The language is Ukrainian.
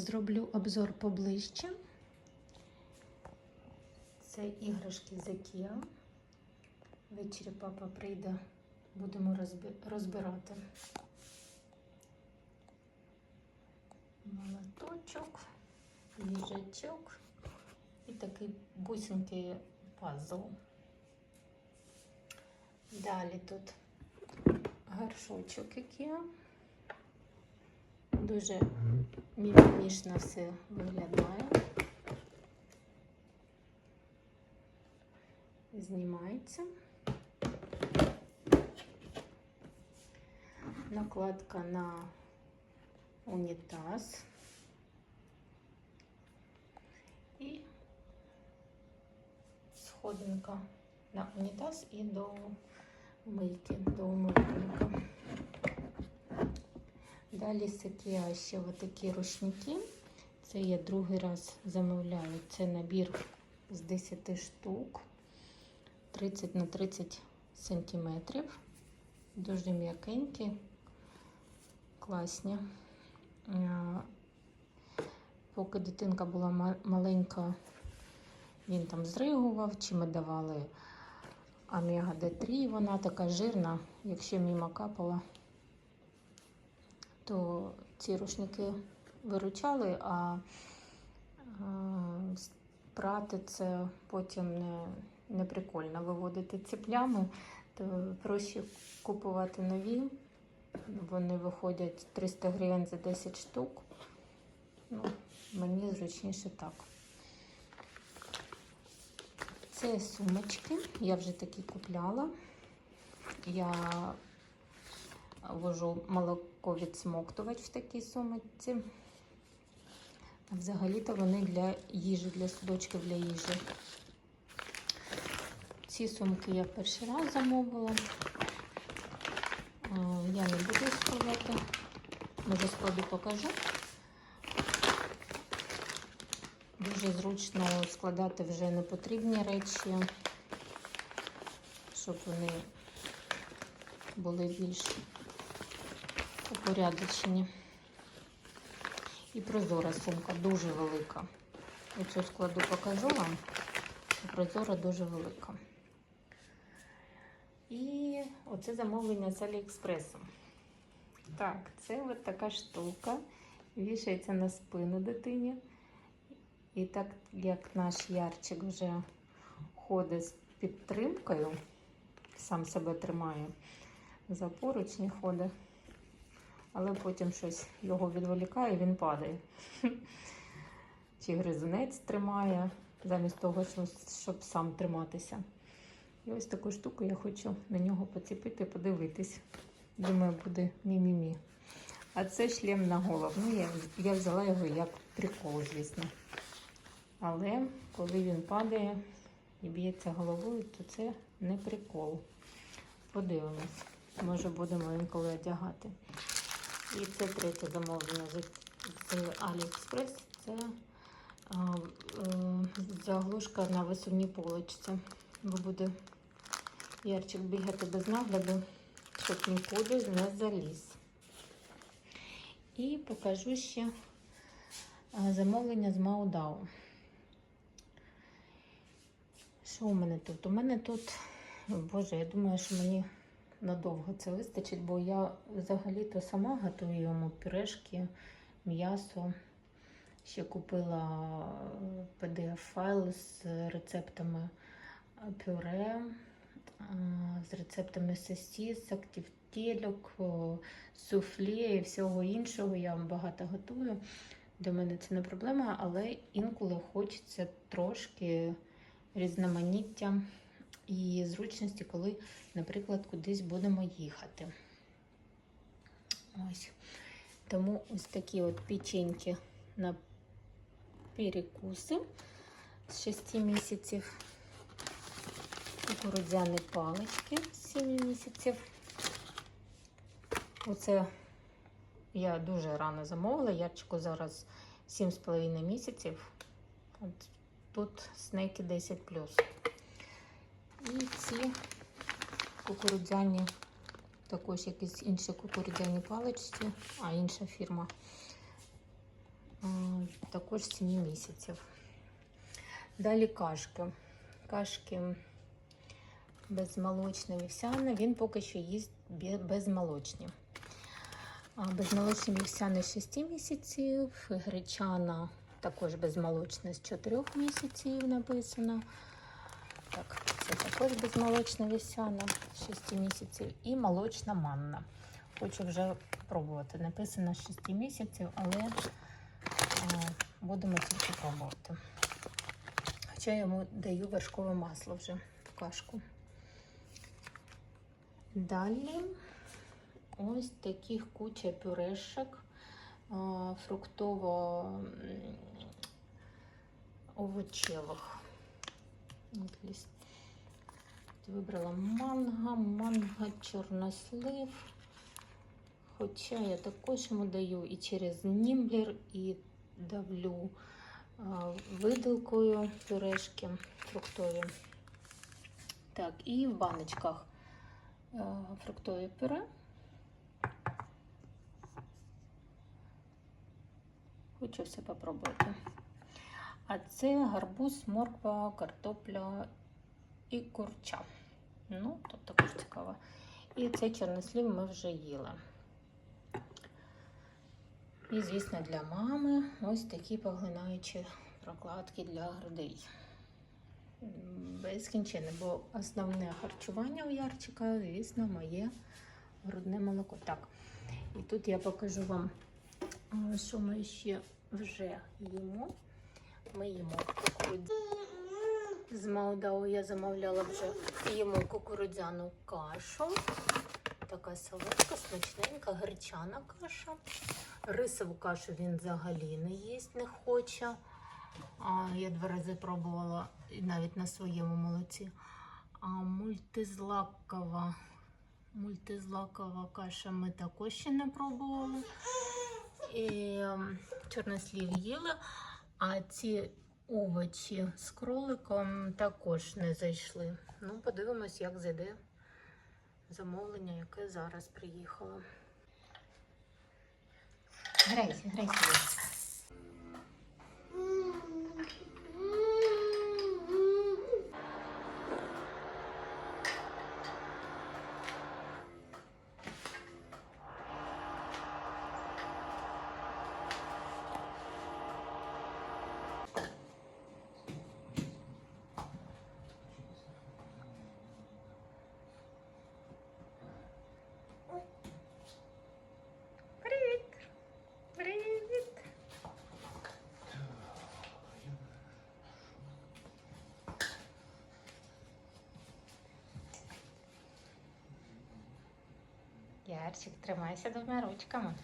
Зроблю обзор поближче. Це іграшки з IKEA. Ввечері папа прийде, будемо розбирати. Молоточок, їжачок і такий бусинкий пазл. Далі тут горшочок IKEA. Дуже мімімішно все виглядає. Знімається. Накладка на унітаз. І сходинка на унітаз і до мийки, до умивальника. Далі з ще отакі рушники. Це я другий раз замовляю. Це набір з 10 штук, 30 на 30 сантиметрів. Дуже м'якенькі, класні. Поки дитинка була маленька, він там зригував, чи ми давали омега Д3, вона така жирна, якщо мімо капала то ці рушники виручали, а прати це потім не, не прикольно виводити ці плями, то проще купувати нові. Вони виходять 300 гривень за 10 штук. Ну, мені зручніше так. Це сумочки. Я вже такі купляла. Я вожу молоко відсмоктувач в такій сумочці. Взагалі-то вони для їжі, для судочків для їжі. Ці сумки я перший раз замовила. Е, Я не буду складати. Може складу покажу. Дуже зручно складати вже непотрібні речі, щоб вони були більш упорядочені. І прозора сумка дуже велика. Оцю складу покажу вам. Прозора дуже велика. І оце замовлення з Аліекспресу. Так, це от така штука. Вішається на спину дитині. І так як наш ярчик вже ходить з підтримкою, сам себе тримає за поручні ходить, але потім щось його відволікає, він падає. Чи гризунець тримає, замість того, щоб, сам триматися. І ось таку штуку я хочу на нього поціпити, подивитись. Думаю, буде мі-мі-мі. А це шлем на голову. Ну, я, я взяла його як прикол, звісно. Але коли він падає і б'ється головою, то це не прикол. Подивимось. Може будемо інколи одягати. І це третє замовлення з, AliExpress. Це а, е, заглушка на висувній полочці. Бо буде ярчик бігати без нагляду, щоб нікуди не заліз. І покажу ще замовлення з Маудау. Що у мене тут? У мене тут, боже, я думаю, що мені надовго це вистачить, бо я взагалі-то сама готую йому пюрешки, м'ясо. Ще купила PDF-файл з рецептами пюре, з рецептами сосіс, активтельок, о, суфле і всього іншого. Я вам багато готую. Для мене це не проблема, але інколи хочеться трошки різноманіття і зручності, коли, наприклад, кудись будемо їхати. Ось. Тому ось такі от печеньки на перекуси з 6 місяців. Кукурудзяні палички з 7 місяців. Оце я дуже рано замовила. Ярчику зараз 7,5 місяців. От тут снеки 10 І ці кукурудзяні, також якісь інші кукурудзяні паличці, а інша фірма. також 7 місяців. Далі кашки. Кашки безмолочне вівсяне, він поки що їсть бе- безмолочні. А Безмолочне 6 місяців, гречана також безмолочне з 4 місяців написано. Так, це також безмолочна вівсяна 6 місяців і молочна манна. Хочу вже пробувати. Написано 6 місяців, але будемо тільки пробувати. Хоча я йому даю вершкове масло вже в кашку. Далі ось таких куча пюрешок фруктово овочевих. От. Вибрала манго, манго, чорнослив. Хоча я також йому даю і через німблер, і давлю а, виделкою пюрешки фруктові. Так, і в баночках фруктові пюре. Хочу все попробувати. А це гарбуз, морква, картопля і курча. Ну, тут також цікаво. І цей чорнослів ми вже їли. І, звісно, для мами ось такі поглинаючі прокладки для грудей. М, Безкінченне, бо основне харчування у Ярчика, звісно, моє грудне молоко. Так, і тут я покажу вам, що ми ще вже їмо. Ми їмо кукурудзяну. З Молдаву я замовляла вже їмо кукурудзяну кашу. Така солодка, смачненька, гречана каша. Рисову кашу він взагалі не їсть, не хоче. А, я два рази пробувала і навіть на своєму молоці. А мультизлакова, мультизлакова каша ми також ще не пробували. І ем, чорнослів їли. А ці овочі з кроликом також не зайшли. Ну, подивимось, як зайде замовлення, яке зараз приїхало. Грайся, грайся. Ярчик, тримайся двома ручками.